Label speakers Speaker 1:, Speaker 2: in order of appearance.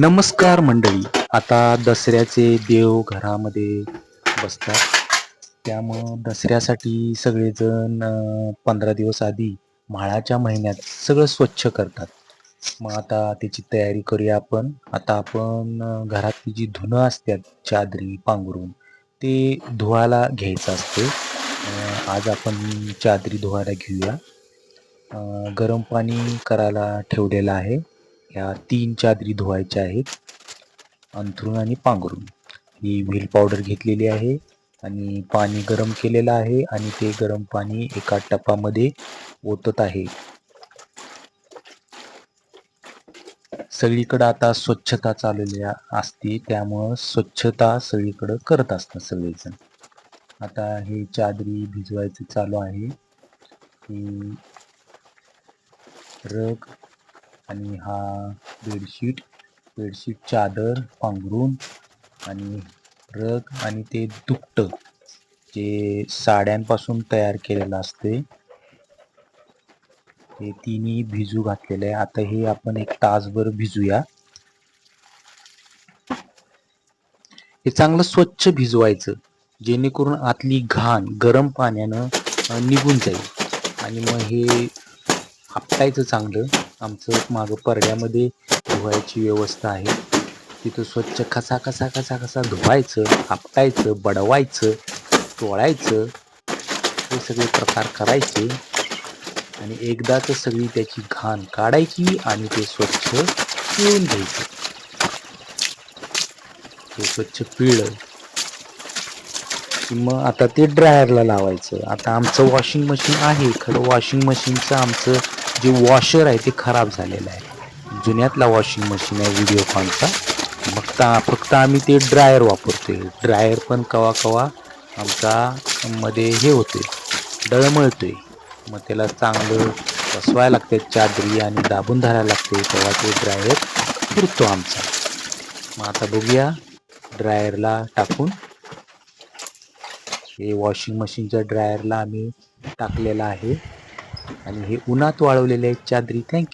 Speaker 1: नमस्कार मंडळी. आता दसऱ्याचे देव घरामध्ये बसतात. त्यामुळं दसऱ्यासाठी सगळेजण पंधरा दिवस आधी म्हाळाच्या महिन्यात सगळं स्वच्छ करतात. मग आता त्याची तयारी करूया आपण. आता आपण घरातली जी धुणं असतात चादरी पांघरून ते धुवायला घ्यायचं असते. आज आपण चादरी धुवायला घेऊया. गरम पाणी करायला ठेवलेलं आहे. ह्या तीन चादरी धुवायच्या आहेत. अंथरूण आणि पांघरून ही व्हील पावडर घेतलेली आहे आणि पाणी गरम केलेलं आहे आणि ते गरम पाणी एका टपामध्ये ओतत आहे. सगळीकडं आता स्वच्छता चालवल्या असते त्यामुळं स्वच्छता सगळीकडं करत असतात सगळेजण. आता हे चादरी भिजवायचं चालू आहे. रग आणि हा बेडशीट बेडशीट चादर पांघरून आणि रग आणि ते दुपटं जे साड्यांपासून तयार केलेलं असते हे तिन्ही भिजू घातलेलं आहे. आता हे आपण एक तासभर भिजूया. हे चांगलं स्वच्छ भिजवायचं जेणेकरून आतली घाण गरम पाण्यानं निघून जाईल. आणि मग हे आपटायचं चांगलं? आमचं मागं परड्यामध्ये धुवायची व्यवस्था आहे. तिथं स्वच्छ कसा कसा कसा कसा धुवायचं आपटायचं बडवायचं तोळायचं हे सगळे प्रकार करायचे. आणि एकदाच सगळी त्याची घाण काढायची आणि ते स्वच्छ पिळून घ्यायचं. ते स्वच्छ पिळलं की मग आता ते ड्रायरला लावायचं. आता आमचं वॉशिंग मशीन आहे. खरं वॉशिंग मशीनचं आमचं जे वॉशर आहे ते खराब झालेलं आहे. जुन्यातला वॉशिंग मशीन आहे व्हिडिओकॉनचा मग फक्त आम्ही ते ड्रायर वापरतोय. ड्रायर पण कवा कवा आमचा मध्ये हे होते डळमळतोय. मग त्याला चांगलं बसवायला लागते चादरी आणि दाबून धरायला लागते तेव्हा ते ड्रायर फिरतो आमचा. मग आता बघूया ड्रायरला टाकून. हे वॉशिंग मशीनच्या ड्रायरला आम्ही टाकलेलं आहे. आणि हे उन्हात वाळवलेले आहेत. चादरी थँक्यू